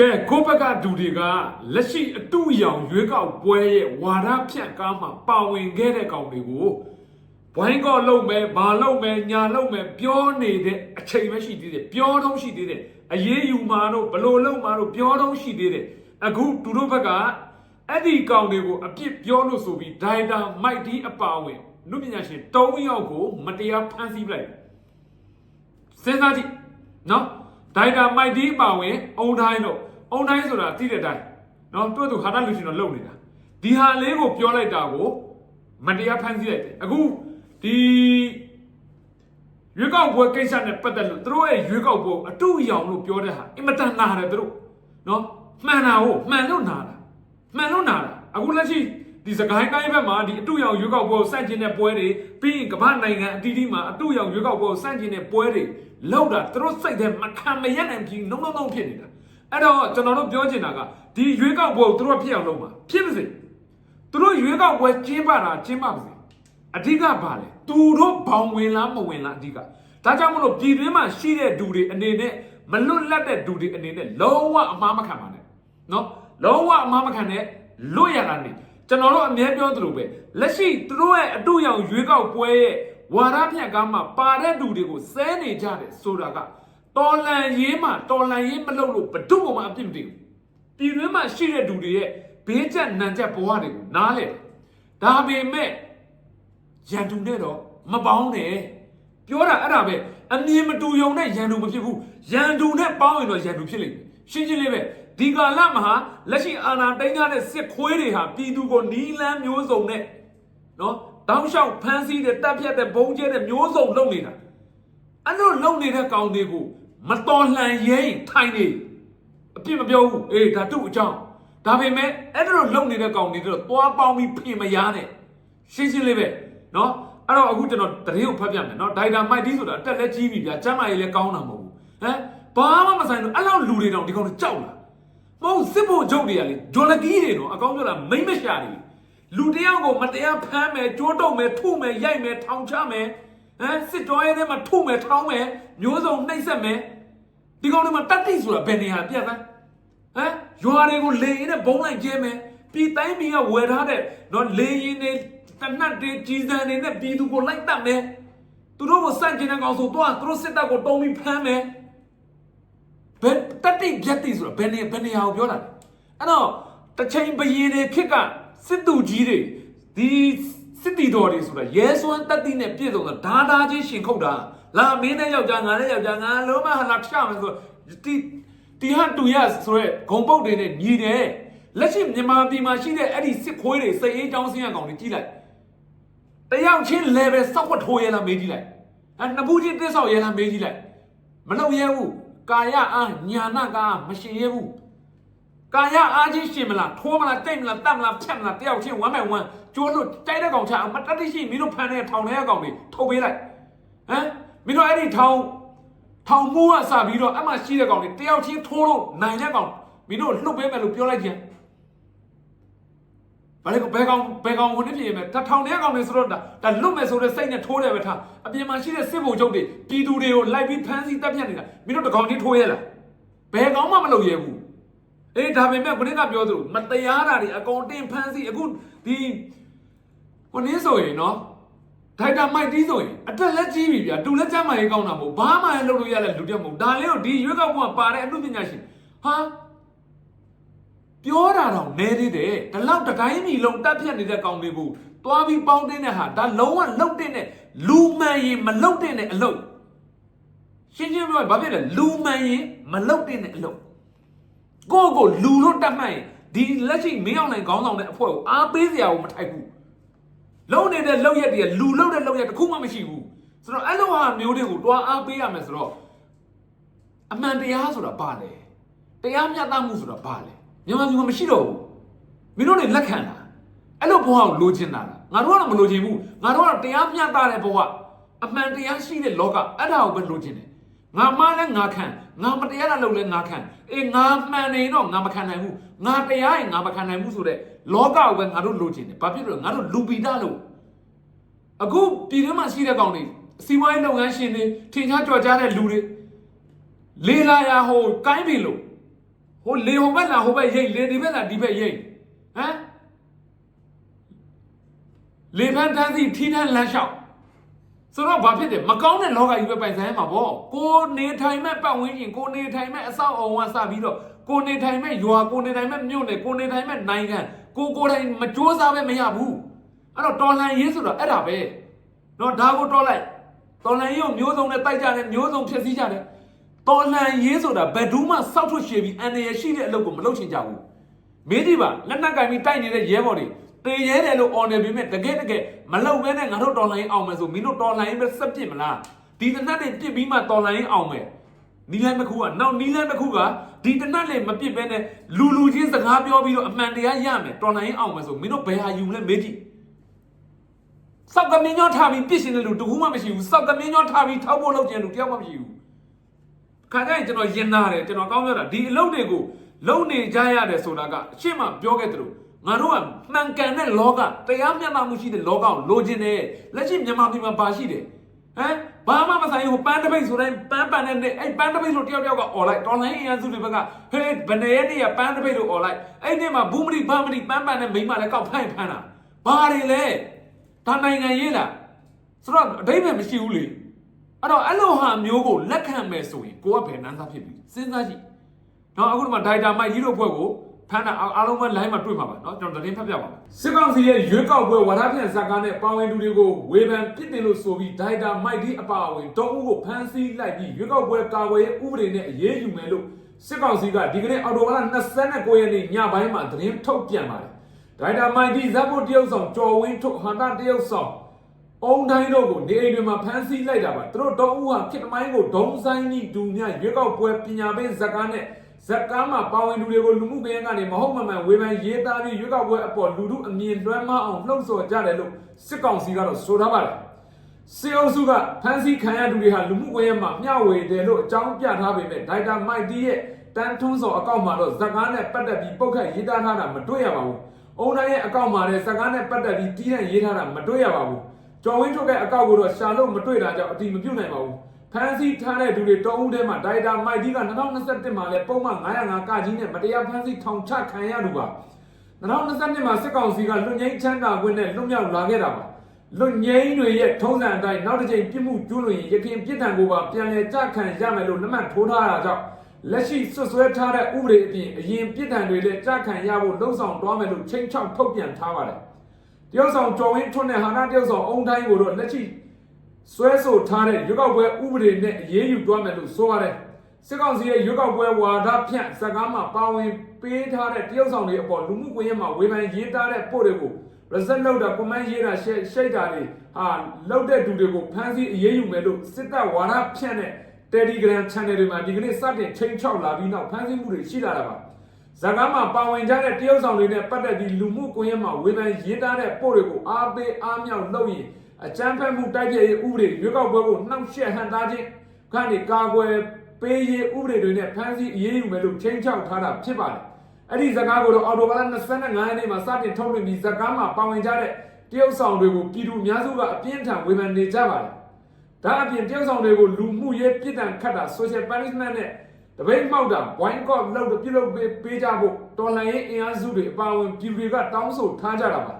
ကဲကိုယ့်ဘက်ကဒူတွေကလက်ရှိအတူရောင်ရွေးကောက်ပွဲရဲ့ဝါဒဖြန့်ကားမှာပါဝင်ခဲ့တဲ့ကောင်တွေကိုဘွိုင်းကော့လုံးမယ်ဘာလုံးမယ်ညာလုံးမယ်ပြောနေတဲ့အချိန်ပဲရှိသေးတယ်ပြောတော့ရှိသေးတယ်အရေးယူမှာတော့ဘလို့လုံးမှာတော့ပြောတော့ရှိသေးတယ်အခုသူတို့ဘက်ကအဲ့ဒီကောင်တွေကိုအပြစ်ပြောလို့ဆိုပြီးဒိုင်တာမိုက်ဒီအပါဝင်လူပညာရှင်၃ယောက်ကိုမတရားဖမ်းဆီးပလိုက်တယ်စဉ်းစားကြည့်နော်ဒိုင်တာမိုက်ဒီပါဝင်အုံတိုင်းတော့ အုံတိုင်းဆိုတာသိတဲ့အတိုင်းနော်တွတ်သူဟာတာလူရှင်တော့လုံနေတာဒီဟာလေးကိုပြောလိုက်တာကိုမတရားဖန်ဆီးလိုက်တယ်အခုဒီရွေးကောက်ပွဲကိစ္စနဲ့ပတ်သက်လို့သူတို့ရဲ့ရွေးကောက်ပွဲအတူအယောင်လို့ပြောတဲ့ဟာအင်မတန်နာတယ်သူတို့နော်မှန်တာဟုတ်မှန်လို့နာတာမှန်လို့နာတာအခုလက်ရှိဒီစကိုင်းတိုင်းဘက်မှာဒီအတူအယောင်ရွေးကောက်ပွဲကိုစန့်ကျင်တဲ့ပွဲတွေပြီးရင်ကမ္ဘာနိုင်ငံအသီးသီးမှာအတူအယောင်ရွေးကောက်ပွဲကိုစန့်ကျင်တဲ့ပွဲတွေလောက်တာသူတို့စိတ်ထဲမခံမရက်နိုင်ပြီးနှုံနှုံနှုံဖြစ်နေတာ အဲ့တော့ကျွန်တော်တို့ပြောချင်တာကဒီရွေးကောက်ပွဲကိုသူတို့ကဖြစ်အောင်လုပ်မှာဖြစ်ပါစေသူတို့ရွေးကောက်ပွဲကျင်းပတာကျင်းပပါစေအဓိကဘာလဲသူတို့ဘောင်ဝင်လားမဝင်လားအဓိကဒါကြောင့်မလို့ပြည်တွင်းမှာရှိတဲ့ဒူတွေအနေနဲ့မလွတ်လပ်တဲ့ဒူတွေအနေနဲ့လုံးဝအမှားမခံပါနဲ့နော်လုံးဝအမှားမခံနဲ့လွတ်ရတာနေကျွန်တော်တို့အမြဲပြောသလိုပဲလက်ရှိသူတို့ရဲ့အတူရောင်ရွေးကောက်ပွဲရဲ့ဝါရဖြန့်ကားမှာပါတဲ့ဒူတွေကိုစဲနေကြတယ်ဆိုတာက တော်လန်ရေးမှာတော်လန်ရေးမလုပ်လို့ဘဒု့မှအပြစ်မတင်ဘူးပြည်တွင်းမှာရှိတဲ့ဒူတွေရဲ့ဘေးကျက်နံကျက်ဘဝတွေကိုနားလေဒါပေမဲ့ရန်သူနဲ့တော့မပေါင်းနဲ့ပြောတာအဲ့ဒါပဲအမြင်မတူယုံနဲ့ရန်သူမဖြစ်ဘူးရန်သူနဲ့ပေါင်းရင်တော့ရန်သူဖြစ်လိမ့်မယ်ရှင်းရှင်းလေးပဲဒီကာလမှာဟာလက်ရှိအာဏာသိမ်းထားတဲ့စစ်ခွေးတွေဟာပြည်သူကိုနီးလန်းမျိုးစုံနဲ့နော်တောင်းလျှောက်ဖမ်းဆီးတဲ့တပ်ဖြတ်တဲ့ဘုံကျဲတဲ့မျိုးစုံလုပ်နေတာအဲ့လိုလုပ်နေတဲ့ကောင်တွေကို မတော်လှန်ရဲရင်ထိုင်နေအပြစ်မပြောဘူးအေးဒါသူ့အကြောင်းဒါပေမဲ့အဲ့ဒါလိုလုပ်နေတဲ့ကောင်တွေတော့သွားပေါင်းပြီးပြင်မရနဲ့ရှင်းရှင်းလေးပဲနော်အဲ့တော့အခုကျွန်တော်တရေကိုဖတ်ပြမယ်နော်ဒိုင်တာမိုက်ဒီဆိုတာအတက်လက်ကြီးပြီဗျာကျမ်းမာရေးလည်းကောင်းတာမဟုတ်ဘူးဟမ်ဘာမှမဆိုင်လို့အဲ့လောက်လူတွေတောင်ဒီကောင်တွေကြောက်လာမဟုတ်စစ်ဖို့ဂျုတ်တွေကလေဂျော်လကီးတွေနော်အကောင်းပြောတာမိမ့်မရှာတွေလူတယောက်ကိုမတရားဖမ်းမယ်ကြိုးတုပ်မယ်ထုမယ်ရိုက်မယ်ထောင်ချမယ် ဟမ်စစ်တော်ရဲထဲမှာထုမယ်ထောင်းမယ်မျိုးစုံနှိပ်စက်မယ်ဒီကောင်တွေမှာတတ်တိဆိုတာဘယ်နေရာပြတ်သန်းဟမ်ရွာတွေကိုလေရင်နဲ့ဘုံလိုက်ကျဲမယ်ပြည်တိုင်းပြည်ကဝယ်ထားတဲ့နော်လေရင်တွေတနတ်တွေကြီးစံတွေနဲ့ပြည်သူကိုလိုက်တတ်မယ်သူတို့ကိုစန့်ကျင်တဲ့ကောင်ဆိုတော့သူတို့စစ်တပ်ကိုတုံးပြီးဖမ်းမယ်ဘယ်တတိပြတ်တိဆိုတာဘယ်နေဘယ်နေရာကိုပြောတာလဲအဲ့တော့တစ်ချိန်ဘရင်တွေခစ်ကစစ်သူကြီးတွေဒီ စစ်တီတော်တွေဆိုတာရဲစွမ်းတက်တိနဲ့ပြည့်စုံတာဓာတာချင်းရှင်ခုတ်တာလာမင်းနဲ့ယောက်ျားငါနဲ့ယောက်ျားငါလုံးမဟာလာချမယ်ဆိုဒီတီဟန်တူရဆိုရဲဂုံပုတ်တွေနဲ့ညီတယ်လက်ရှိမြန်မာပြည်မှာရှိတဲ့အဲ့ဒီစစ်ခွေးတွေစိတ်အေးချောင်းစင်းရကောင်တွေကြီးလိုက်တယောက်ချင်း level စောက်ဝတ်ထိုးရဲလားမေးကြည့်လိုက်အဲနှစ်ဘူးချင်းတစ်ဆောက်ရဲလားမေးကြည့်လိုက်မလုပ်ရဲဘူးကာယအားညာနာကမရှင်ရဲဘူး ကာယအားချင်းရှင်မလားထိုးမလားတိတ်မလားတတ်မလားဖြတ်မလားတယောက်ချင်း1 by 1ကျိုးလို့တိုက်တဲ့ကောင်ချအောင်မတတ်သိရှိမင်းတို့ဖန်တဲ့ထောင်ထဲကောင်တွေထုတ်ပေးလိုက်ဟမ်မင်းတို့အဲ့ဒီထောင်ထောင်မှုကစပြီးတော့အမှရှိတဲ့ကောင်တွေတယောက်ချင်းထိုးလို့နိုင်တဲ့ကောင်မင်းတို့လှုပ်ပေးမယ်လို့ပြောလိုက်ကြဘာလဲဘယ်ကောင်ဘယ်ကောင်ဝင်နေပြင်မယ်ထောင်ထဲကောင်တွေဆိုတော့ဒါဒါလွတ်မယ်ဆိုတဲ့စိတ်နဲ့ထိုးတယ်ပဲထားအပြင်မှာရှိတဲ့စစ်ဗိုလ်ချုပ်တွေပြည်သူတွေကိုလိုက်ပြီးဖမ်းဆီးတပ်ဖြတ်နေတာမင်းတို့တကောင်ချင်းထိုးရဲလားဘယ်ကောင်မှမလုပ်ရဲဘူး အေးဒါပေမဲ့ခုနကပြောသလိုမတရားတာတွေအကုန်တင်ဖန်းစီအခုဒီခုနင်းဆိုရင်နော်ဒိုက်တာမိုက်တီးဆိုရင်အတက်လက်ကြီးပြီဗျာတူလက်ကျမ်းမရေးကောင်းတာမဟုတ်ဘာမှလည်းလုပ်လို့ရတဲ့လူတက်မဟုတ်ဒါလေးကိုဒီရွက်ကောက်ဘုံကပါတဲ့အမှုပညာရှင်ဟာပြောတာတော့နဲသေးတယ်ဒီလောက်တတိုင်းမီလုံးတက်ဖြတ်နေတဲ့ကောင်တွေကိုသွားပြီးပေါင်းတင်းတဲ့ဟာဒါလုံးဝလုတ်တဲ့နဲ့လူမှန်ရင်မလုတ်တဲ့နဲ့အလုတ်ရှင်းရှင်းပြောရင်ဘာဖြစ်လဲလူမှန်ရင်မလုတ်တဲ့နဲ့အလုတ် ကိုယ့်ကိုလူလို့တတ်မှတ်ရင်ဒီလက်ရှိမင်းအောင်နိုင်ခေါင်းဆောင်တဲ့အဖွဲ့ကိုအားပေးစရာကိုမထိုက်ဘူးလုံနေတဲ့လုံရက်တွေကလူလုံတဲ့လုံရက်တစ်ခုမှမရှိဘူးဆိုတော့အဲ့လိုဟာမျိုးတွေကိုတွားအားပေးရမယ်ဆိုတော့အမှန်တရားဆိုတာဘာလဲတရားမျှတမှုဆိုတာဘာလဲမြန်မာပြည်မှာမရှိတော့ဘူးမင်းတို့တွေလက်ခံတာအဲ့လိုဘဝကိုလိုချင်တာလားငါတို့ကတော့မလိုချင်ဘူးငါတို့ကတော့တရားမျှတတဲ့ဘဝအမှန်တရားရှိတဲ့လောကအဲ့ဒါကိုပဲလိုချင်တယ် ငါမလည်းငါခံငါမတရားတာလုပ်လဲငါခံအေးငါမှန်နေတော့ငါမခံနိုင်ဘူးငါတရားရင်ငါမခံနိုင်ဘူးဆိုတော့လောကကိုပဲငါတို့လိုချင်တယ်ဘာဖြစ်လို့လဲငါတို့လူပိတာလို့အခုပြည်ထဲမှာရှိတဲ့ကောင်တွေစီးပွားရေးလုပ်ငန်းရှင်တွေထင်ရှားကြော်ကြားတဲ့လူတွေလေလာရာဟိုကိုင်းပြီလို့ဟဟိုလေဟိုဘက်လာဟိုဘက်ရိတ်လေဒီဘက်လာဒီဘက်ရိတ်ဟမ်လေဖန်းတန်းစီထီးထန်းလမ်းလျှောက် ဆိုတော့ဘာဖြစ်တယ်မကောင်းတဲ့လောကကြီးပဲပိုင်ဆိုင်ရမှာပေါ့ကိုနေထိုင်မဲ့ပတ်ဝန်းကျင်ကိုနေထိုင်မဲ့အဆောက်အအုံကစပြီးတော့ကိုနေထိုင်မဲ့ရွာကိုနေထိုင်မဲ့မြို့နယ်ကိုနေထိုင်မဲ့နိုင်ငံကိုကိုယ်တိုင်မကြိုးစားပဲမရဘူးအဲ့တော့တော်လှန်ရေးဆိုတော့အဲ့ဒါပဲနော်ဒါကိုတော်လိုက်တော်လှန်ရေးကိုမျိုးစုံနဲ့တိုက်ကြတယ်မျိုးစုံဖြစ်စည်းကြတယ်တော်လှန်ရေးဆိုတာဘယ်သူမှစောက်ထွက်ရှည်ပြီးအန်ရရှိတဲ့အလုပ်ကိုမလုပ်ချင်ကြဘူးမင်းဒီပါလက်နက်ကင်ပြီးတိုက်နေတဲ့ရဲဘော်တွေ တေရဲတယ်လို့အော်နေပြီမဲ့တကယ်တကယ်မလုံမဲနဲ့ငါတို့တော်လိုင်းအောင်မယ်ဆိုမင်းတို့တော်လိုင်းပဲစက်ပြစ်မလားဒီတနတ်တွေပြစ်ပြီးမှတော်လိုင်းအောင်မယ်နီလန်းတစ်ခုကနောက်နီလန်းတစ်ခုကဒီတနတ်လေးမပြစ်ပဲနဲ့လူလူချင်းစကားပြောပြီးတော့အမှန်တရားရမယ်တော်လိုင်းအောင်မယ်ဆိုမင်းတို့ဘယ်ဟာယူလဲမေးကြည့်စောက်ကမင်းညောထားပြီးပြစ်ရှင်တဲ့လူတခုမှမရှိဘူးစောက်ကမင်းညောထားပြီးထောက်ဖို့လုပ်ကြတဲ့လူတယောက်မှမရှိဘူးခါကြရင်ကျွန်တော်ရင်နာတယ်ကျွန်တော်ကောင်းပြောတာဒီအလုပ်တွေကိုလုံနေကြရတယ်ဆိုတာကအရှင်းမပြောခဲ့သလို ငါတို့ကမှန်ကန်တဲ့လောကတရားမျှတမှုရှိတဲ့လောကကိုလိုချင်တယ်လက်ရှိမြန်မာပြည်မှာပါရှိတယ်ဟမ်ဘာမှမဆိုင်ဟိုပန်းတပိတ်ဆိုတိုင်းပန်းပန်းနဲ့နဲ့အဲ့ပန်းတပိတ်ဆိုတယောက်တယောက်ကអော်လိုက်တော်လိုင်းအင်အားစုတွေဘက်ကဟဲ့ဘယ်နေရက်နေ့ကပန်းတပိတ်လို့អော်လိုက်အဲ့ဒီမှာဘူးမတိဘာမတိပန်းပန်းနဲ့မိမလည်းကောက်ဖိုင်ဖမ်းတာဘာတွေလဲဒါနိုင်ငံရေးလားဆိုတော့အတိတ်ပဲမရှိဘူးလေအဲ့တော့အဲ့လိုဟာမျိုးကိုလက်ခံမယ်ဆိုရင်ကိုကဘယ်နန်းသားဖြစ်ပြီစဉ်းစားကြည့်။နော်အခုဒီမှာဒိုက်တာမိုက်ကြီးတို့ဘွဲကို ဖမ်းတာအားလုံးပဲ line မှာတွေ့မှာပါနော်ကျွန်တော်သတင်းဖတ်ပြပါမယ်။စစ်ကောင်စီရဲ့ရွေးကောက်ပွဲဝါဒဖြန့်ဇာတ်ကားနဲ့ပါဝင်သူတွေကိုဝေဖန်ပြစ်တင်လို့ဆိုပြီးဒိုက်တာမိုက်ကြီးအပါအဝင်တောဦးကိုဖမ်းဆီးလိုက်ပြီးရွေးကောက်ပွဲကာကွယ်ရေးဥပဒေနဲ့အရေးယူမယ်လို့စစ်ကောင်စီကဒီကနေ့အော်တိုဘာလ29ရက်နေ့ညပိုင်းမှာသတင်းထုတ်ပြန်ပါတယ်။ဒိုက်တာမိုက်ကြီးဇက်ဖို့တရုတ်ဆောင်ကျော်ဝင်းထုတ်ဟန်တာတရုတ်ဆောင်အုံတိုင်းတို့ကိုနေအိမ်တွေမှာဖမ်းဆီးလိုက်တာပါသူတို့တောဦးဟာခေတ္တမိုင်းကိုဒုံဆိုင်ကြီးဒူမြရွေးကောက်ပွဲပညာပေးဇက်ကားနဲ့ ဇက်ကားမှာပါဝင်သူတွေကိုလူမှုကွန်ရက်ကနေမဟုတ်မမှန်ဝေဖန်ရေးသားပြီးရွေးကောက်ပွဲအပေါ်လူထုအမြင်လွှမ်းမအောင်လှုံ့ဆော်ကြတယ်လို့စစ်ကောင်စီကတော့ဆိုထားပါတယ်စေအုပ်စုကဖမ်းဆီးခံရသူတွေဟာလူမှုကွန်ရက်မှာမျှဝေတယ်လို့အကြောင်းပြထားပေမဲ့ဒိုက်တာမိုက်တီရဲ့တန်ထွန်းစော်အကောင့်မှာတော့ဇက်ကားနဲ့ပတ်သက်ပြီးပုတ်ခတ်ရေးသားထားတာမတွေ့ရပါဘူးအုံတိုင်းရဲ့အကောင့်မှာလည်းဇက်ကားနဲ့ပတ်သက်ပြီးတီးတဲ့ရေးထားတာမတွေ့ရပါဘူးကျော်ဝင်းထုတ်တဲ့အကောက်ကိုတော့ရှာလို့မတွေ့တာကြောင့်အတိမပြုတ်နိုင်ပါဘူး ဖန်စီထားတဲ့သူတွေတောင်းဦးထဲမှာဒိုင်တာမိုက်ဒီက2021မှာလည်းပုံမှန်905ကကြီးနဲ့မတရားဖန်စီထောင်ချခံရလို့ပါ2022မှာစစ်ကောင်စီကလွတ်ငင်းချမ်းသာခွင့်နဲ့လွတ်မြောက်လာခဲ့တာပါလွတ်ငင်းတွေရဲ့ထုံးစံအတိုင်းနောက်တစ်ချိန်ပြစ်မှုကျူးလွန်ရင်ရခင်ပြစ်ဒဏ်ကိုပါပြန်လည်ကြခံရမယ်လို့လက်မှတ်ထိုးထားတာကြောင့်လက်ရှိဆွဆွဲထားတဲ့ဥပဒေအပြင်အရင်ပြစ်ဒဏ်တွေလည်းကြခံရဖို့လှုံ့ဆော်သွားမယ်လို့ချိန်ချောက်ထုတ်ပြန်ထားပါတယ်တရုတ်ဆောင်ကျော်ဝင်းထွန်းနဲ့ဟာနာတရုတ်ဆောင်အုံတိုင်းကိုတော့လက်ရှိ ဆွဲဆိုထားတဲ့ရွေးကောက်ပွဲဥပဒေနဲ့အရေးယူသွားမယ်လို့ဆိုပါတယ်စစ်ကောင်စီရဲ့ရွေးကောက်ပွဲဝါဒဖြန့်စကားမှာပါဝင်ပေးထားတဲ့တရုတ်ဆောင်တွေအပေါ်လူမှုကွန်ရက်မှာဝေဖန်ရေးသားတဲ့ပို့တွေကို result လောက်တာ comment ရေးတာရှိရှိတာတွေဟာလောက်တဲ့သူတွေကိုဖမ်းဆီးအရေးယူမယ်လို့စစ်တပ်ဝါဒဖြန့်တဲ့ Telegram channel တွေမှာဒီကနေ့စတင်ချိန်ချောက်လာပြီးနောက်ဖမ်းဆီးမှုတွေရှိလာတာပါဇာကားမှာပါဝင်ကြတဲ့တရုတ်ဆောင်တွေနဲ့ပတ်သက်ပြီးလူမှုကွန်ရက်မှာဝေဖန်ရေးသားတဲ့ပို့တွေကိုအားပေးအားမြောက်လုပ်ရင် အကြမ်းဖက်မှုတိုက်ဖျက်ရေးဥပဒေရွေးကောက်ပွဲကိုနှောက်ယှက်ဟန်တာခြင်းကနေကာကွယ်ပေးရေးဥပဒေတွေနဲ့ဖမ်းဆီးအရေးယူမယ်လို့ချိန်ချောက်ထားတာဖြစ်ပါတယ်။အဲ့ဒီဇာကားကိုတော့အော်တိုဘာလ25ရက်နေ့မှာစတင်ထုတ်လွှင့်ပြီးဇာကားမှာပါဝင်ကြတဲ့တရုတ်ဆောင်တွေကိုပြည်သူအများစုကအပြင်းထန်ဝေဖန်နေကြပါတယ်။ဒါအပြင်တရုတ်ဆောင်တွေကိုလူမှုရေးပြည်တံခတ်တာ social punishment နဲ့တပိတ်မှောက်တာ boycott လုပ်လို့ပြုလုပ်ပေးပေးကြဖို့တော်လှန်ရေးအင်အားစုတွေအပါအဝင်ပြည်သူတွေကတောင်းဆိုထားကြတာပါ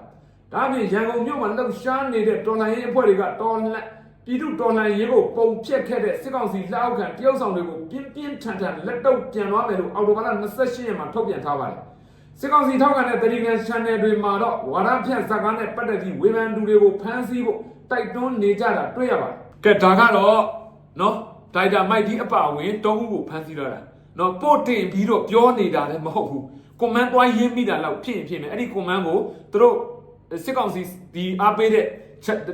ဒါအပြင်ရန်ကုန်မြို့မှာလှုပ်ရှားနေတဲ့တော်လှန်ရေးအဖွဲ့တွေကတော်လှန်ပြည်သူတော်လှန်ရေးကိုပုံဖြတ်ခဲ့တဲ့စစ်ကောင်စီလက်အောက်ခံတရုတ်ဆောင်တွေကိုပြင်းပြင်းထန်ထန်လက်တော့ပြန်သွားမယ်လို့အော်တိုဘာလ28ရက်မှာထုတ်ပြန်ထားပါတယ်စစ်ကောင်စီထောက်ခံတဲ့တတိယ channel တွေမှာတော့ဝါရဖြန့်ဇာတ်ကားနဲ့ပတ်သက်ပြီးဝေဖန်သူတွေကိုဖမ်းဆီးဖို့တိုက်တွန်းနေကြတာတွေ့ရပါတယ်။ကဲဒါကတော့နော်ဒိုက်တာမိုက်ဒီအပါဝင်တောင်းဦးကိုဖမ်းဆီးတော့တာနော်ပို့တင်ပြီးတော့ပြောနေတာလည်းမဟုတ်ဘူး။ကွန်မန့်တွိုင်းရင်းမိတာလောက်ဖြစ်ရင်ဖြစ်မယ်။အဲ့ဒီကွန်မန့်ကိုသူတို့ စစ်ကောင်စီဒီအားပေးတဲ့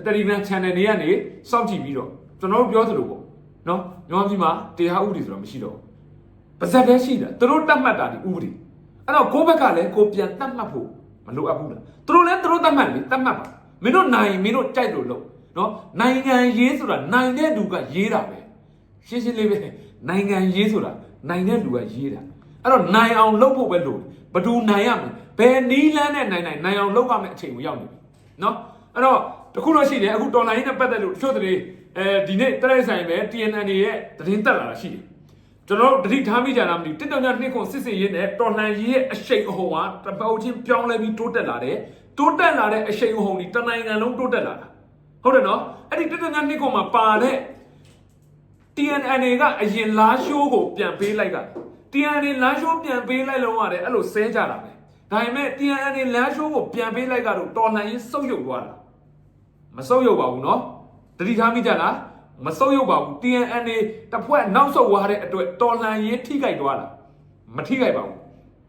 တတိယ channel တွေကနေစောင့်ကြည့်ပြီးတော့ကျွန်တော်တို့ပြောသလိုပေါ့နော်ညီမကြီးမှာတရားဥပဒေဆိုတာမရှိတော့ဘူးပါဇက်ပဲရှိတာသူတို့တတ်မှတ်တာဒီဥပဒေအဲ့တော့ကိုယ့်ဘက်ကလည်းကိုပြန်တတ်မှတ်ဖို့မလိုအပ်ဘူးလားသူတို့လည်းသူတို့တတ်မှတ်လေတတ်မှတ်ပါမင်းတို့နိုင်မင်းတို့ကြိုက်လို့လို့နော်နိုင်ငံရေးဆိုတာနိုင်တဲ့လူကရေးတာပဲရှင်းရှင်းလေးပဲနိုင်ငံရေးဆိုတာနိုင်တဲ့လူကရေးတာအဲ့တော့နိုင်အောင်လုပ်ဖို့ပဲလိုဘယ်သူနိုင်ရမလဲ ဘယ်နီးလန်းနဲ့နိုင်နိုင်နိုင်အောင်လုပ်ရမယ့်အချိန်ကိုရောက်နေပြီနော်အဲ့တော့တခုတော့ရှိတယ်အခုတော်လိုင်းနဲ့ပတ်သက်လို့တချို့တွေအဲဒီနေ့တရိုက်ဆိုင်ပဲ TNN ရဲ့သတင်းတက်လာတာရှိတယ်ကျွန်တော်တို့တတိထားမိကြတာမသိဘူးတစ်တောင်ညနှစ်ခွန်စစ်စင်ရေးနဲ့တော်လှန်ရေးရဲ့အရှိန်အဟုန်ကတပောက်ချင်းပြောင်းလဲပြီးတိုးတက်လာတယ်တိုးတက်လာတဲ့အရှိန်အဟုန်ဒီတနိုင်ငံလုံးတိုးတက်လာတာဟုတ်တယ်နော်အဲ့ဒီတစ်တောင်ညနှစ်ခွန်မှာပါတဲ့ TNN ကအရင်လာရှိုးကိုပြန်ပေးလိုက်က TNN လာရှိုးပြန်ပေးလိုက်လုံးရတယ်အဲ့လိုဆဲကြတာပဲ ဒါပေမဲ့ TNN လာရှိုးကိုပြန်ပေးလိုက်ကတော့တော်လှန်ရေးစုပ်ယုပ်သွားတာမစုပ်ယုပ်ပါဘူးနော်တတိထားမိကြလားမစုပ်ယုပ်ပါဘူး TNN တစ်ဖွဲ့နောက်ဆုတ်သွားတဲ့အတွက်တော်လှန်ရေးထိခိုက်သွားတာမထိခိုက်ပါဘူး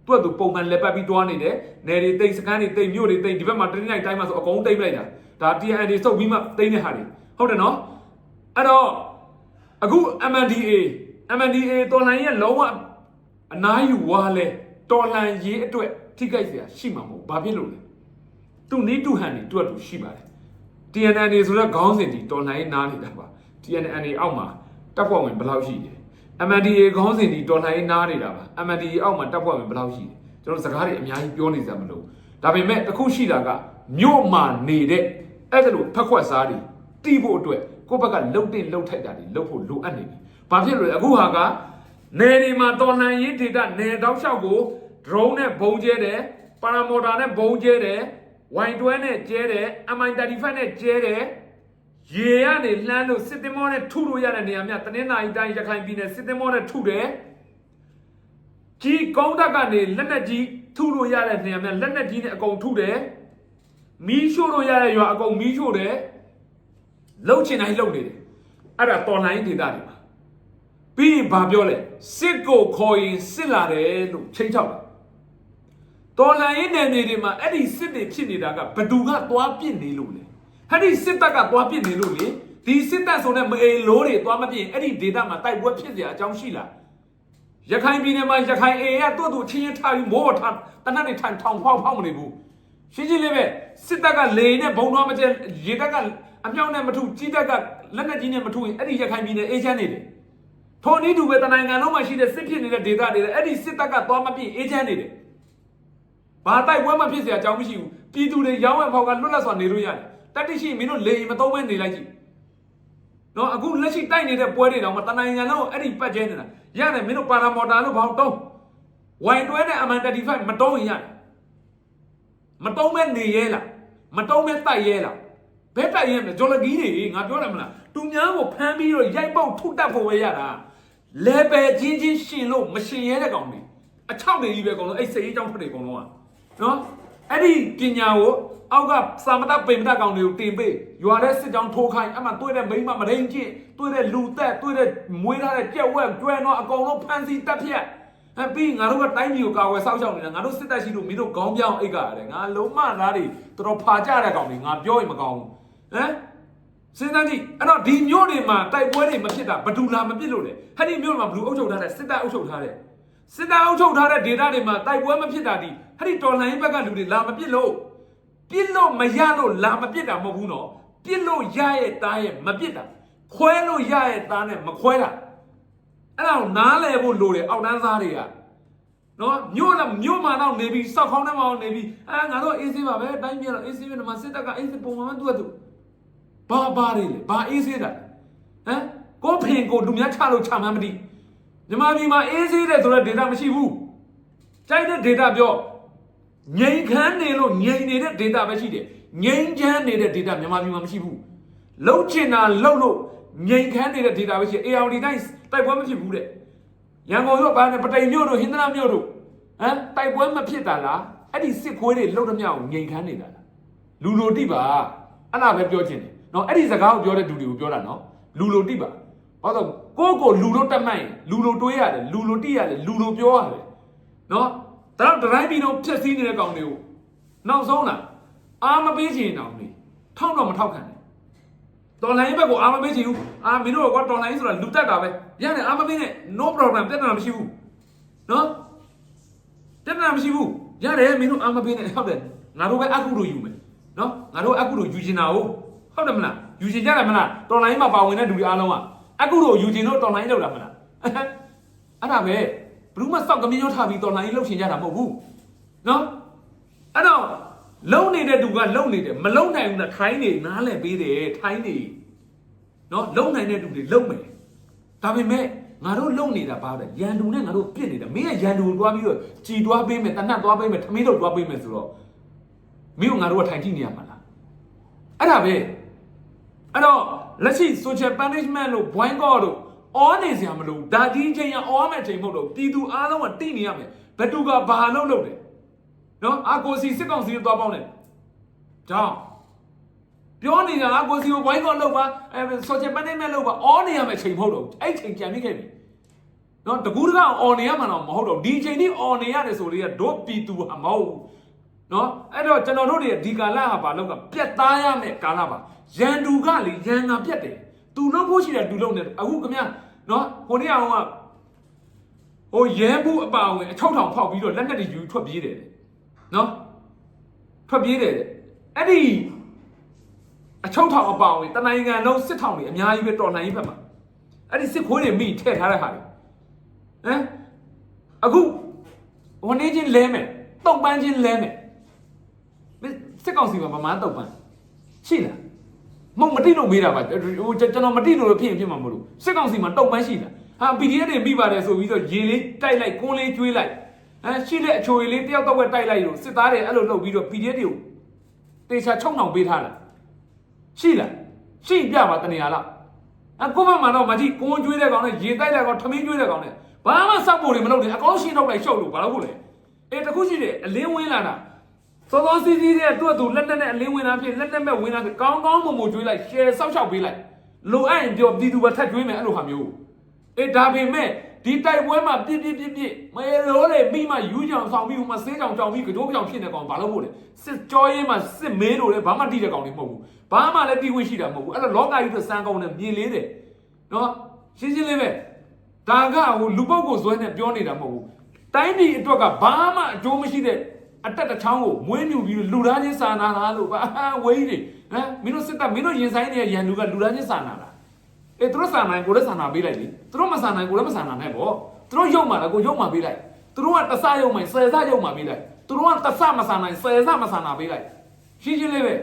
သူကသူပုံမှန်လက်ပတ်ပြီးတွားနေတယ်နယ်တွေတိတ်စကန်းတွေတိတ်မြို့တွေတိတ်ဒီဘက်မှာတနေ့တိုင်းတိုင်းမှာဆိုအကုန်တိတ်ပလိုက်တာဒါ TNN စုပ်ပြီးမှတိတ်တဲ့ဟာတွေဟုတ်တယ်နော်အဲ့တော့အခု MNDA MNDA တော်လှန်ရေးလုံးဝအနားယူဝါလဲတော်လှန်ရေးအတွက် ထိခိုက်စရာရှိမှာမဟုတ်ဘာဖြစ်လို့လဲသူနီးတူဟန်နေတွေ့တူရှိပါတယ် TNN တွေဆိုတော့ခေါင်းစဉ်ဒီတော်လှန်ရေးနားနေတာပါ TNN တွေအောက်မှာတပ်ဖွဲ့ဝင်ဘယ်လောက်ရှိတယ် MNDA ခေါင်းစဉ်ဒီတော်လှန်ရေးနားနေတာပါ MNDA အောက်မှာတပ်ဖွဲ့ဝင်ဘယ်လောက်ရှိတယ်ကျွန်တော်စကားတွေအများကြီးပြောနေစရာမလိုဒါပေမဲ့တခုရှိတာကမြို့မှာနေတဲ့အဲ့ဒါလိုဖက်ခွက်စားတွေတီးဖို့အတွက်ကိုယ့်ဘက်ကလှုပ်တင်လှုပ်ထိုက်တာတွေလှုပ်ဖို့လိုအပ်နေပြီဘာဖြစ်လို့လဲအခုဟာကနေဒီမှာတော်လှန်ရေးဒေတာနေတောက်လျှောက်ကို drone နဲ့ဘုံကျဲတယ်ပါရာမော်တာနဲ့ဘုံကျဲတယ်ဝိုင်တွဲနဲ့ကျဲတယ် MI35 နဲ့ကျဲတယ်ရေကနေလှမ်းလို့စစ်သင်္ဘောနဲ့ထုလို့ရတဲ့နေရာများတနင်္လာရီတိုင်းရခိုင်ပြည်နယ်စစ်သင်္ဘောနဲ့ထုတယ်ကြီးကောင်းတက်ကနေလက်နက်ကြီးထုလို့ရတဲ့နေရာများလက်နက်ကြီးနဲ့အကုန်ထုတယ်မီးရှို့လို့ရတဲ့ရွာအကုန်မီးရှို့တယ်လှုပ်ချင်တိုင်းလှုပ်နေတယ်အဲ့ဒါတော်လှန်ရေးဒေတာတွေပါပြီးရင်ဘာပြောလဲစစ်ကိုခေါ်ရင်စစ်လာတယ်လို့ချိန်ချောက်တယ် တော်လှန်ရေးနယ်မြေတွေမှာအဲ့ဒီစစ်တွေဖြစ်နေတာကဘသူကသွားပြစ်နေလို့လဲအဲ့ဒီစစ်တပ်ကသွားပြစ်နေလို့လေဒီစစ်တပ်ဆိုတဲ့မအေလိုးတွေသွားမပြစ်ရင်အဲ့ဒီဒေတာမှာတိုက်ပွဲဖြစ်เสียအကြောင်းရှိလား ရခိုင်ပြည်နယ်မှာရခိုင်အေရတို့တို့ချင်းချင်းထားပြီးမိုးထားတနတ်တွေထိုင်ထောင်ဖောက်ဖောက်မနေဘူးရှင်းရှင်းလေးပဲစစ်တပ်ကလေနဲ့ဘုံတော်မကျရေတပ်ကအမြောက်နဲ့မထုကြီးတပ်ကလက်နက်ကြီးနဲ့မထုရင်အဲ့ဒီရခိုင်ပြည်နယ်အေချမ်းနေတယ်ထိုနည်းတူပဲတနိုင်ငံလုံးမှာရှိတဲ့စစ်ဖြစ်နေတဲ့ဒေသတွေအဲ့ဒီစစ်တပ်ကသွားမပြည့်အေချမ်းနေတယ် ဘာတိုက်ပွဲမှဖြစ်เสียအကြောင်းမရှိဘူးပြည်သူတွေရောင်းဝယ်ဖောက်ကလွတ်လပ်စွာနေလို့ရတယ်တတိရှိမင်းတို့လေရင်မသုံးမဲနေလိုက်ကြည့် နော်အခုလက်ရှိတိုက်နေတဲ့ပွဲတွေတော့မတနိုင်ငံလုံးအဲ့ဒီပတ်ကျဲနေတာရတယ်မင်းတို့ပါရာမော်တာလို့ဘောင်းတုံးဝိုင်တွဲနဲ့အမန်35မတုံးရင်ရတယ်မတုံးမဲ့နေရဲလားမတုံးမဲ့တိုက်ရဲလားဘယ်တိုက်ရဲမလဲဂျော်လဂီတွေငါပြောတယ်မလားသူများကိုဖမ်းပြီးတော့ရိုက်ပေါက်ထုတက်ဖို့ပဲရတာလေပယ်ချင်းချင်းရှင်လို့မရှင်ရဲတဲ့ကောင်တွေအချောက်တွေကြီးပဲကောင်လို့အဲ့စိတ်ကြီးကြောင်းဖက်တွေကောင်လုံးอ่ะ နော်အဲ့ဒီပညာကိုအောက်ကစာမတပိမတကောင်တွေကိုတင်ပေးရွာတဲ့စစ်ကြောင်းထိုးခိုင်းအမှတွေ့တဲ့မိန်းမမရင်းကျင့်တွေ့တဲ့လူသက်တွေ့တဲ့မွေးထားတဲ့ကြက်ဝက်ကျွဲတော့အကောင်လုံးဖမ်းဆီးတပ်ဖြတ်အပြီးငါတို့ကတိုင်းပြည်ကိုကာဝယ်စောင့်ရှောက်နေတာငါတို့စစ်တပ်ရှိလို့မင်းတို့ခေါင်းပြောင်းအိတ်ကရတယ်ငါလုံးမသားတွေတော်တော်ဖာကြတဲ့ကောင်တွေငါပြောရင်မကောင်းဘူးဟမ်စဉ်းစားကြည့်အဲ့တော့ဒီမြို့တွေမှာတိုက်ပွဲတွေမဖြစ်တာဘဒူလာမဖြစ်လို့လေဟဲ့ဒီမြို့တွေမှာဘလူအုပ်ချုပ်ထားတဲ့စစ်တပ်အုပ်ချုပ်ထားတဲ့စစ်တပ်အုပ်ချုပ်ထားတဲ့ဒေသတွေမှာတိုက်ပွဲမဖြစ်တာဒီ ဟဲ့ဒီတော်လှန်ရေးဘက်ကလူတွေလာမပြစ်လို့ပြစ်လို့မရလို့လာမပြစ်တာမဟုတ်ဘူးနော်ပြစ်လို့ရရဲ့သားရဲ့မပြစ်တာခွဲလို့ရရဲ့သားနဲ့မခွဲတာအဲ့ဒါကိုနားလဲဖို့လိုတယ်အောက်တန်းသားတွေကနော်မြို့လာမြို့မှာတော့နေပြီးစောက်ခေါင်းထဲမှာတော့နေပြီးအာငါတို့အေးဆေးပါပဲတိုင်းပြည်တော့အေးဆေးပဲဒီမှာစစ်တပ်ကအေးဆေးပုံမှန်သူ့အတူဘာဘာတွေလဲဘာအေးဆေးတာဟမ်ကိုဖင်ကိုလူများချလို့ချမှန်းမသိမြန်မာပြည်မှာအေးဆေးတယ်ဆိုတော့ဒေတာမရှိဘူးကြိုက်တဲ့ဒေတာပြော ငိန်ခမ်းနေလို့ငိန်နေတဲ့ data ပဲရှိတယ်ငိန်ချမ်းနေတဲ့ data မြန်မာပြည်မှာမရှိဘူးလုံးချင်တာလုံးလို့ငိန်ခမ်းနေတဲ့ data ပဲရှိတယ် AR တိုင်းတိုက်ပွဲမဖြစ်ဘူးတဲ့ရန်ကုန်ရောဘာနဲ့ပတိန်မြို့တို့ဟင်္သာမြို့တို့ဟမ်တိုက်ပွဲမဖြစ်တာလားအဲ့ဒီစစ်ခွေးတွေလှုပ်သမျှကိုငိန်ခမ်းနေတာလားလူလိုတိပါအဲ့ဒါပဲပြောချင်တယ်နော်အဲ့ဒီစကားကိုပြောတဲ့လူတွေကိုပြောတာနော်လူလိုတိပါဘာလို့ကိုယ့်ကိုလူလိုတက်မှတ်ရင်လူလိုတွေးရတယ်လူလိုတိရတယ်လူလိုပြောရတယ်နော် ဒါတော့ဒတိုင်းပြည်တော့ဖြက်စီးနေတဲ့ကောင်တွေကိုနောက်ဆုံးလားအာမပေးချင်တောင်နေထောက်တော့မထောက်ခံနဲ့တော်လိုင်းဘက်ကိုအာမပေးချင်ဘူးအာမင်းတို့ကတော်လိုင်းဆိုတာလူတက်တာပဲရတယ်အာမပေးနဲ့ no problem တက်တာမရှိဘူးနော်တက်တာမရှိဘူးရတယ်မင်းတို့အာမပေးနဲ့ဟုတ်တယ်ငါတို့ပဲအကုတို့ယူမယ်နော်ငါတို့အကုတို့ယူချင်တာဟုတ်ဟုတ်တယ်မလားယူချင်ကြတယ်မလားတော်လိုင်းမှာပါဝင်တဲ့လူတွေအားလုံးကအကုတို့ယူချင်တော့တော်လိုင်းလောက်တာမလားအဲ့ဒါပဲ ဘယ်သူမှစောက်ကမင်းရောထားပြီးတော်လိုင်းလှုပ်ရှင်ကြတာမဟုတ်ဘူးနော်အဲ့တော့လုံနေတဲ့သူကလုံနေတယ်မလုံနိုင်ဘူးလားထိုင်းနေနားလဲပေးတယ်ထိုင်းနေနော်လုံနိုင်တဲ့သူတွေလုံမယ်ဒါပေမဲ့ငါတို့လုံနေတာဘာလဲရန်သူနဲ့ငါတို့ပြစ်နေတာမင်းကရန်သူကိုတွားပြီးတော့ကြည်တွားပေးမယ်တနတ်တွားပေးမယ်ထမင်းတို့တွားပေးမယ်ဆိုတော့မင်းကငါတို့ကထိုင်ကြည့်နေရမှာလားအဲ့ဒါပဲအဲ့တော့လက်ရှိ social punishment လို့ boycott လို့ အော်နေစရာမလိုဒါကြီးချင်းရအော်မဲ့ချိန်မဟုတ်တော့ပြည်သူအားလုံးကတိနေရမယ်ဘယ်သူကဘာလုပ်လုပ်တယ်နော်အာကိုစီစစ်ကောင်စီကိုတွားပေါင်းတယ်ကြောင်းပြောနေတာကကိုစီကိုဝိုင်းကောလုပ်ပါအဲဆိုချင်ပန်းနေမဲ့လုပ်ပါအော်နေရမယ့်ချိန်မဟုတ်တော့ဘူးအဲ့ချိန်ကြံမိခဲ့ပြီနော်တကူတကအော်နေရမှာတော့မဟုတ်တော့ဒီချိန်นี้အော်နေရတယ်ဆိုတော့ဒို့ပီတူဟာမဟုတ်ဘူးနော်အဲ့တော့ကျွန်တော်တို့တွေဒီကာလဟာဘာလို့ကပြက်သားရမယ့်ကာလပါရန်သူကလေရန်ငါပြက်တယ်သူလုံးဖို့ရှိတယ်သူလုံးတယ်အခုခမ နော်ဟိုနေ့အောင်ကဟိုရဲဘူးအပါဝင်အချောက်ထောင်ဖောက်ပြီးတော့လက်နက်တွေယူထွက်ပြေးတယ်နော်ထွက်ပြေးတယ်အဲ့ဒီအချုပ်ထောင်အပါဝင်တနိုင်ငံလုံးစစ်ထောင်တွေအများကြီးပဲတော်လှန်ရေးဘက်မှာအဲ့ဒီစစ်ခိုးတွေမိထည့်ထားတဲ့ဟာတွေဟမ်အခုဝန်နေချင်းလဲမယ်တုံပန်းချင်းလဲမယ်မင်းစစ်ကောင်စီမှာဗမာတုံပန်းရှိလား မဟုတ်မတိလို့မေးတာပါဟိုကျွန်တော်မတိလို့ဖြစ်ရင်ဖြစ်မှာမဟုတ်ဘူးစစ်ကောင်စီမှာတုံပန်းရှိလားဟာ PDF တွေမိပါတယ်ဆိုပြီးတော့ရေလေးတိုက်လိုက်ကွန်းလေးကျွေးလိုက်ဟမ်ရှိတဲ့အချိုရည်လေးတယောက်တော့ဝက်တိုက်လိုက်လို့စစ်သားတွေအဲ့လိုလုပ်ပြီးတော့ PDF တွေကိုတေချာချုံနှောင်ပေးထားလားရှိလားရှိပြပါတနေရလားအကိုမမှန်တော့မကြည့်ကိုန်းကျွေးတဲ့ကောင်နဲ့ရေတိုက်တဲ့ကောင်ထမင်းကျွေးတဲ့ကောင်နဲ့ဘာမှစောက်ဖို့တွေမလုပ်နဲ့အကောင်းရှင်းထုတ်လိုက်ရှုပ်လို့ဘာလို့ဖို့လဲအေးတခုရှိတယ်အလင်းဝင်လာတာ စောစောစီးစီးတဲ့သူ့အတူလက်နဲ့နဲ့အလင်းဝင်လာဖြစ်လက်နဲ့မဲ့ဝင်လာဖြစ်ကောင်းကောင်းမုံမုံကျွေးလိုက်ရှယ်ဆောက်ရှောက်ပေးလိုက်လိုအပ်ရင်ပြောပြည်သူပဲထက်ကျွေးမယ်အဲ့လိုဟာမျိုးအေးဒါပေမဲ့ဒီတိုက်ပွဲမှာပြစ်ပြစ်ပြစ်ပြစ်မရိုးလေပြီးမှယူချောင်ဆောင်ပြီးဟိုမှာဆေးချောင်ကြောင်ပြီးကတိုးချောင်ဖြစ်နေကောင်ဘာလို့ဖို့လဲစစ်ကြောရေးမှာစစ်မေးလို့လေဘာမှတိတဲ့ကောင်တွေမဟုတ်ဘူးဘာမှလည်းတိဝိရှိတာမဟုတ်ဘူးအဲ့တော့လောကကြီးအတွက်စမ်းကောင်းနဲ့မြေလေးတယ်နော်ရှင်းရှင်းလေးပဲဒါကဟိုလူပုတ်ကိုဇွဲနဲ့ပြောနေတာမဟုတ်ဘူးတိုင်းပြည်အတွက်ကဘာမှအကျိုးမရှိတဲ့ အတက်တစ်ချောင်းကိုမွေးမြူပြီးလူသားချင်းစာနာလားလို့ဘာဝေးတွေဟမ်မင်းတို့စစ်တပ်မင်းတို့ရင်ဆိုင်နေတဲ့ရန်သူကလူသားချင်းစာနာလားအေးသူတို့စာနိုင်ကိုလည်းစာနာပေးလိုက်လေသူတို့မစာနိုင်ကိုလည်းမစာနာနဲ့ပေါ့သူတို့ရုပ်မှာလည်းကိုရုပ်မှာပေးလိုက်သူတို့ကတဆရုပ်မှာဆယ်ဆရုပ်မှာပေးလိုက်သူတို့ကတဆမစာနိုင်ဆယ်ဆမစာနာပေးလိုက်ရှင်းရှင်းလေးပဲ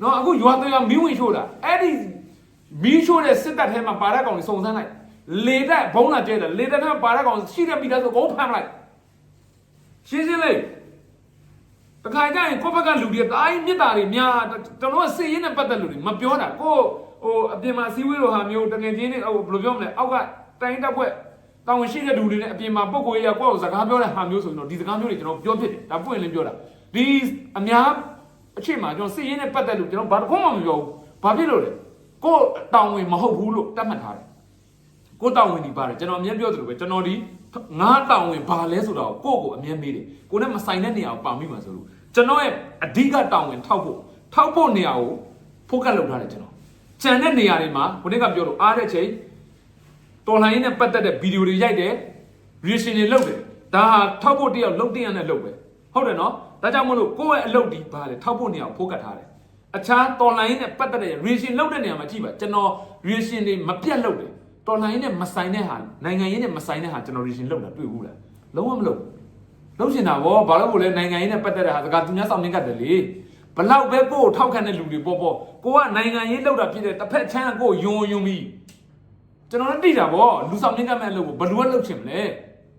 နော်အခုရွာသွေးကမီးဝင်ရှို့တာအဲ့ဒီမီးရှို့တဲ့စစ်တပ်ထဲမှာပါတဲ့ကောင်တွေစုံစမ်းလိုက်လေတက်ဘုံလာကျဲတယ်လေတက်ထဲမှာပါတဲ့ကောင်ရှိတဲ့မိသားစုကိုဖမ်းလိုက်ရှင်းရှင်းလေး တခါကျရင်ကိုယ့်ဘက်ကလူတွေတားရင်မြစ်တာတွေများကျွန်တော်ကစစ်ရေးနဲ့ပတ်သက်လို့မပြောတာကိုယ့်ဟိုအပြင်မှာစီးဝေးလိုဟာမျိုးတငယ်ချင်းတွေဟိုဘယ်လိုပြောမလဲအောက်ကတိုင်းတက်ဖွဲ့တောင်းရှိတဲ့လူတွေနဲ့အပြင်မှာပုံကိုရကိုယ့်ကိုစကားပြောတဲ့ဟာမျိုးဆိုရင်တော့ဒီစကားမျိုးတွေကျွန်တော်ပြောဖြစ်တယ်ဒါပွင့်လင်းပြောတာဒီအများအချိန်မှာကျွန်တော်စစ်ရေးနဲ့ပတ်သက်လို့ကျွန်တော်ဘာတစ်ခုမှမပြောဘူးဘာဖြစ်လို့လဲကိုယ့်တောင်းဝင်မဟုတ်ဘူးလို့တတ်မှတ်ထားတယ်ကိုယ့်တောင်းဝင်ဒီပါတယ်ကျွန်တော်အမြဲပြောသလိုပဲကျွန်တော်ဒီငါတောင်းဝင်ဘာလဲဆိုတော့ကိုယ့်ကိုအမြဲမေးတယ်ကိုနဲ့မဆိုင်တဲ့နေရာကိုပါမိမှာဆိုလို့ ကျွန်တော်ရဲ့အဓိကတောင်းဝင်ထောက်ဖို့ထောက်ဖို့နေရာကိုဖိုကတ်လုပ်ထားတယ်ကျွန်တော်ကြံတဲ့နေရာတွေမှာခုနကပြောလို့အားတဲ့ချိန်တော်လိုင်းနဲ့ပတ်သက်တဲ့ဗီဒီယိုတွေရိုက်တယ် reaction တွေလုပ်တယ်ဒါဟာထောက်ဖို့တယောက်လုပ်တင်ရတဲ့လုပ်ပဲဟုတ်တယ်နော်ဒါကြောင့်မလို့ကိုယ့်ရဲ့အလုပ်ဒီပါလေထောက်ဖို့နေရာကိုဖိုကတ်ထားတယ်အခြားတော်လိုင်းနဲ့ပတ်သက်တဲ့ reaction လုပ်တဲ့နေရာမှာကြည့်ပါကျွန်တော် reaction တွေမပြတ်လုပ်တယ်တော်လိုင်းနဲ့မဆိုင်တဲ့ဟာနိုင်ငံရေးနဲ့မဆိုင်တဲ့ဟာကျွန်တော် reaction လုပ်တာတွေ့ဘူးလားလုံးဝမလုပ် လုပ်ရှင်တာဗောဘာလို့ကိုလဲနိုင်ငံရေးနဲ့ပတ်သက်တဲ့ဟာစကားသူများဆောင်နေကြတယ်လေဘလောက်ပဲကိုယ့်ကိုထောက်ခံတဲ့လူတွေပေါ့ပေါ့ကိုကနိုင်ငံရေးလောက်တာဖြစ်တဲ့တစ်ဖက်ချမ်းကိုယွံယွံပြီးကျွန်တော်လည်းတိတာဗောလူဆောင်နေကြမဲ့အလုပ်ကိုဘလူကလုပ်ချင်မလဲ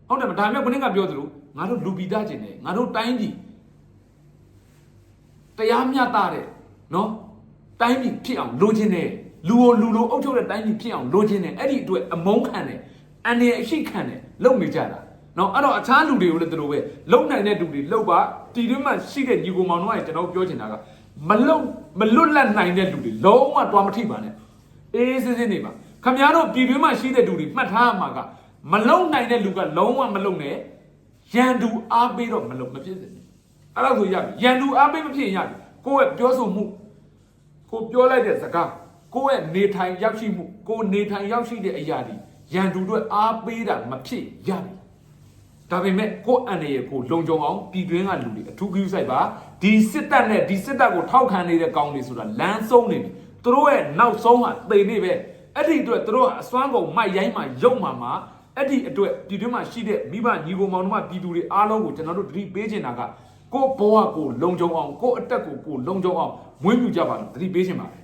ဟုတ်တယ်မဒါပေမဲ့ခုနကပြောသလိုငါတို့လူပိသားကျင်တယ်ငါတို့တိုင်းပြည်တရားမျှတတဲ့နော်တိုင်းပြည်ဖြစ်အောင်လိုချင်တယ်လူကိုလူလိုအုပ်ချုပ်တဲ့တိုင်းပြည်ဖြစ်အောင်လိုချင်တယ်အဲ့ဒီအတွက်အမုန်းခံတယ်အန်ရအရှိခံတယ်လုပ်နေကြတာ နော်အဲ့တော့အခြားလူတွေကိုလည်းသူတို့ပဲလုံနိုင်တဲ့လူတွေလုံပါတီတွင်းမှာရှိတဲ့ညီကောင်မောင်တို့ကကျွန်တော်ပြောချင်တာကမလုံမလွတ်လပ်နိုင်တဲ့လူတွေလုံးဝတွားမထိပါနဲ့အေးစစ်စစ်နေပါခမများတို့ပြည်တွင်းမှာရှိတဲ့လူတွေမှတ်ထားမှာကမလုံနိုင်တဲ့လူကလုံးဝမလုံနဲ့ရန်သူအားပေးတော့မလုံမဖြစ်စေနဲ့အဲ့ဒါဆိုရပြီရန်သူအားပေးမဖြစ်ရင်ရပြီကိုယ့်ရဲ့ပြောဆိုမှုကိုပြောလိုက်တဲ့စကားကိုယ့်ရဲ့နေထိုင်ရောက်ရှိမှုကိုနေထိုင်ရောက်ရှိတဲ့အရာတွေရန်သူတို့အားပေးတာမဖြစ်ရဘူး ဒါပေမဲ့ကိုယ့်အန်ရရဲ့ကိုလုံခြုံအောင်ပြည်တွင်းကလူတွေအထူးကြီးဆိုင်ပါဒီစစ်တပ်နဲ့ဒီစစ်တပ်ကိုထောက်ခံနေတဲ့ကောင်တွေဆိုတာလမ်းဆုံးနေပြီသူတို့ရဲ့နောက်ဆုံးဟာတိမ်နေပဲအဲ့ဒီအတွက်သူတို့ကအစွမ်းကုန်မိုက်ရိုင်းမှရုပ်မှမှာအဲ့ဒီအတွက်ပြည်တွင်းမှာရှိတဲ့မိဘညီကိုမောင်တို့မှပြည်သူတွေအားလုံးကိုကျွန်တော်တို့တတိပေးချင်တာကကိုယ့်ဘဝကိုလုံခြုံအောင်ကိုယ့်အတက်ကိုကိုယ်လုံခြုံအောင်မွေးမြူကြပါလို့တတိပေးချင်ပါတယ်